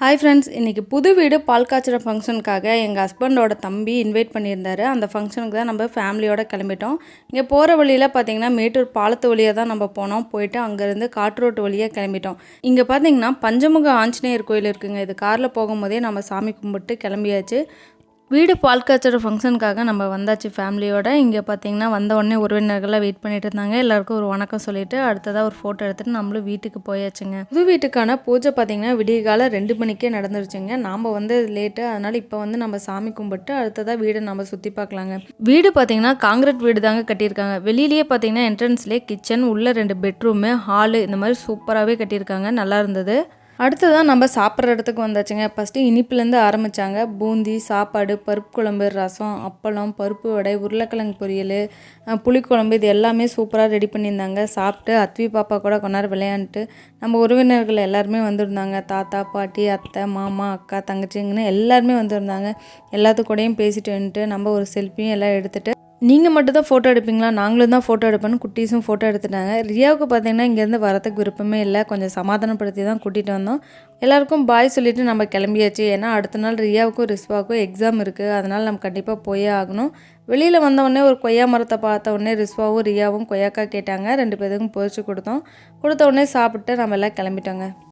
Hi friends இன்றைக்கி புது வீடு பால் காய்ச்சல் ஃபங்க்ஷனுக்காக எங்கள் ஹஸ்பண்டோட தம்பி இன்வைட் பண்ணியிருந்தாரு. அந்த ஃபங்க்ஷனுக்கு தான் நம்ம ஃபேமிலியோட கிளம்பிட்டோம். இங்கே போகிற வழியில் பார்த்தீங்கன்னா மேட்டூர் பாலத்து வழியாக தான் நம்ம போனோம். போயிட்டு அங்கேருந்து காட்டு ரோட்டு வழியாக கிளம்பிட்டோம். இங்கே பார்த்தீங்கன்னா பஞ்சமுக ஆஞ்சநேயர் கோயில் இருக்குங்க. இது காரில் போகும்போதே நம்ம சாமி கும்பிட்டு கிளம்பியாச்சு. வீடு பால் காய்ச்சற ஃபங்க்ஷனுக்காக நம்ம வந்தாச்சு ஃபேமிலியோட இங்கே பார்த்தீங்கன்னா வந்த உடனே உறவினர்கள்லாம் வெயிட் பண்ணிட்டு இருந்தாங்க. எல்லாருக்கும் ஒரு வணக்கம் சொல்லிட்டு அடுத்ததாக ஒரு ஃபோட்டோ எடுத்துட்டு நம்மளும் வீட்டுக்கு போயாச்சுங்க. புது வீட்டுக்கான பூஜை பார்த்தீங்கன்னா விடிய காலம் ரெண்டு மணிக்கே நடந்துருச்சுங்க. நாம் வந்து லேட்டு அதனால இப்போ வந்து நம்ம சாமி கும்பிட்டு அடுத்ததாக வீடை நம்ம சுற்றி பார்க்கலாங்க வீடு பார்த்தீங்கன்னா காங்கிரீட் வீடு தாங்க கட்டியிருக்காங்க. வெளியிலேயே பார்த்தீங்கன்னா என்ட்ரன்ஸ்லேயே கிச்சன் உள்ள ரெண்டு பெட்ரூமு ஹாலு இந்த மாதிரி சூப்பராகவே கட்டியிருக்காங்க. நல்லா இருந்தது. அடுத்ததான் நம்ம சாப்பிட்ற இடத்துக்கு வந்தாச்சுங்க. ஃபஸ்ட்டு இனிப்புலேருந்து ஆரம்பித்தாங்க பூந்தி சாப்பாடு பருப்பு குழம்பு ரசம் அப்பளம் பருப்பு வடை உருளைக்கிழங்கு பொரியல் புளிக்குழம்பு இது எல்லாமே சூப்பராக ரெடி பண்ணியிருந்தாங்க. சாப்பிட்டு அத்வி பாப்பா கூட கொஞ்ச விளையாண்டுட்டு நம்ம உறவினர்கள் எல்லாருமே வந்திருந்தாங்க. தாத்தா பாட்டி அத்தை மாமா அக்கா தங்கச்சிங்கன்னு எல்லாருமே வந்திருந்தாங்க. எல்லாத்து கூடயும் பேசிட்டு வந்துட்டு நம்ம ஒரு செல்ஃபியும் எல்லாம் எடுத்துகிட்டு நீங்கள் மட்டும் தான் ஃபோட்டோ எடுப்பீங்களா? நாங்களும் தான் ஃபோட்டோ எடுப்பேன்னு குட்டீஸும் ஃபோட்டோ எடுத்துட்டாங்க. ரியாவுக்கு பார்த்தீங்கன்னா இங்கேருந்து வரத்துக்கு விருப்பமே இல்லை. கொஞ்சம் சமாதானப்படுத்தி தான் கூட்டிகிட்டு வந்தோம். எல்லாருக்கும் பாய் சொல்லிவிட்டு நம்ம கிளம்பியாச்சு. ஏன்னா அடுத்த நாள் ரியாவுக்கும் ரிஸ்வாவுக்கும் எக்ஸாம் இருக்குது அதனால் நம்ம கண்டிப்பாக போயே ஆகணும். வெளியில் வந்தவுடனே ஒரு கொய்யா மரத்தை பார்த்த உடனே ரிஸ்வாவும் ரியாவும் கொய்யாக்கா கேட்டாங்க. ரெண்டு பேருக்கும் பொரிச்சு கொடுத்தோம். கொடுத்த உடனே சாப்பிட்டு நம்ம எல்லாம் கிளம்பிட்டோங்க.